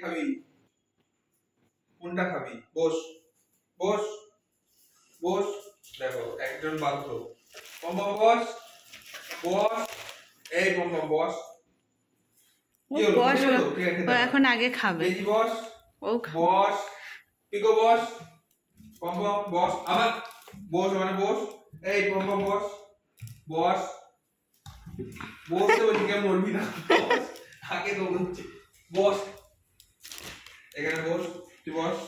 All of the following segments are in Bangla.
খাবি। কোনটা খাবি? বস। বস। বস। দেখো একজন বাধ্য। পম্পম বস? বস। এই পম্পম বস। এখন আগে খাবে। বস। ও বস। পিকো বস। পম্পম বস। আবার বস মানে বস। এই পম্পম বস। বস। বসতে বলছি কেমন বলবি না। আগে তো বস। এখানে বস তুই বস।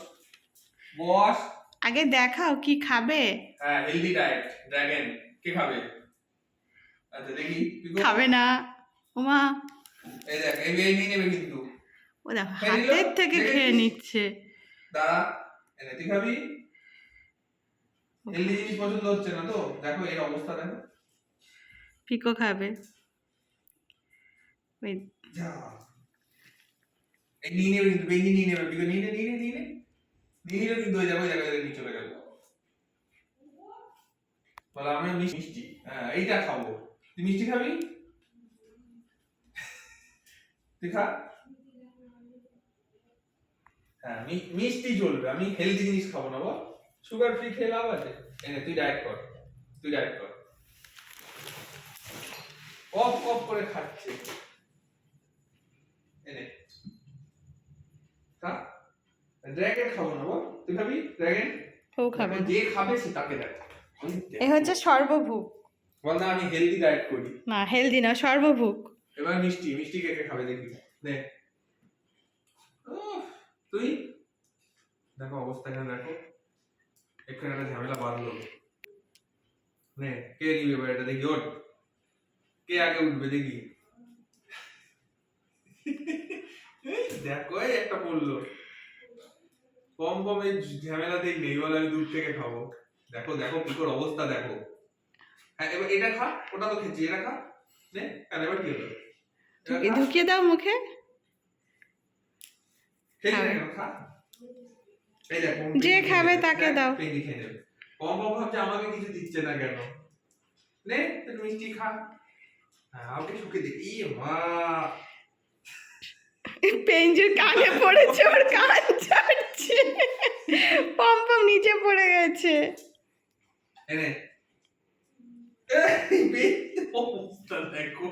বস। আগে দেখাও কি খাবে? হ্যাঁ হেলদি ডায়েট ড্রাগন কে খাবে? আচ্ছা দেখি। খাবে না। ওমা। এই দেখ এই নিয়ে নেবে কিন্তু। ও দেখো হাতের থেকে খেয়ে নিচ্ছে। দাঁড়া এনে তুই খাবি? হেলদি জিনিস পছন্দ হচ্ছে না তো? দেখো এর অবস্থা দেখো। পিকো খাবে। যা। এই কিন্তু নিয়ে নেবে কিন্তু ওই জায়গায় নিয়ে চলে গেল। বলে আমি মিষ্টি হ্যাঁ এইটা খাব। তুই মিষ্টি খাবি? তুই খা। হ্যাঁ মিষ্টি চলবে আমি হেলদি জিনিস খাব না, বল। সুগার ফ্রি খেয়ে লাভ আছে? এনে তুই ডায়েট কর। তুই ডায়েট কর। কপ কপ করে খাচ্ছে এনে খা খাব না বল। তুই খাবি ড্রাগন ও খাবে যে খাবে সে তাকে দেখ। এ হচ্ছে সর্বভুক বল না আমি হেলদি ডায়েট করি। না হেলদি না সর্বভুক এবার মিষ্টি মিষ্টি কে কে খাবে দেখবি নে তুই? দেখো অবস্থা এখানে দেখো। এখানে একটা ঝামেলা বাঁধলো। নে কে নিবে এবার এটা দেখি ওঠ। কে আগে উঠবে দেখি। এই দেখো একটা পড়ল। কম কম এই ঝামেলা দেখ নেই বলে আমি দূর থেকে খাব। দেখো দেখো পিকোর অবস্থা দেখো। হ্যাঁ এবার এটা খা ওটা তো খেয়েছি এটা খা। নে কেন এবার কি হলো? ঢুকিয়ে দাও মুখে। কোন যে খাবে তাকে দাও। কম কম ভাবছে আমাকে কিছু দিচ্ছে না কেন? নে মিষ্টি খা। হ্যাঁ আমাকে শুকে দে। ই মা। পেঞ্জুর কানে পড়েছে ওর কান ছাড়ছে পম্পম নিচে পড়ে গেছে। দেখো।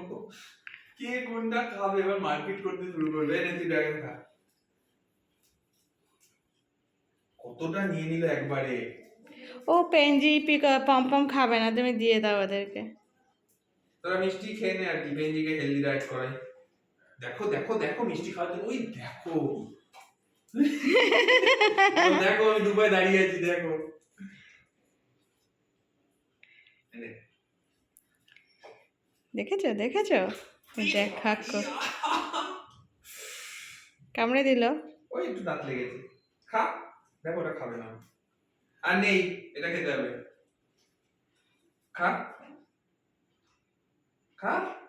কে কোনটা খাবে? এবার মারপিট করতে শুরু করবে। এনে তুই ড্রাগন খা। কতটা নিয়ে নিল একবারে। ও পেঞ্জি পিক পম্পম খাবে না তুমি দিয়ে দাও ওদেরকে। তোরা মিষ্টি খেয়ে নে আর কি বেঞ্জিকে হেলদি ডায়েট করাই। দেখো দেখো দেখো মিষ্টি খাওয়ার জন্য। ওই দেখো। দেখো আমি দুবাই দাঁড়িয়ে আছি দেখো। দেখেছ? দেখেছ? দেখ কামড়ে দিল। ওই একটু দাঁত লেগেছে। খা। দেখো ওটা খাবে না। আর নেই এটা খেতে হবে। খা। খা।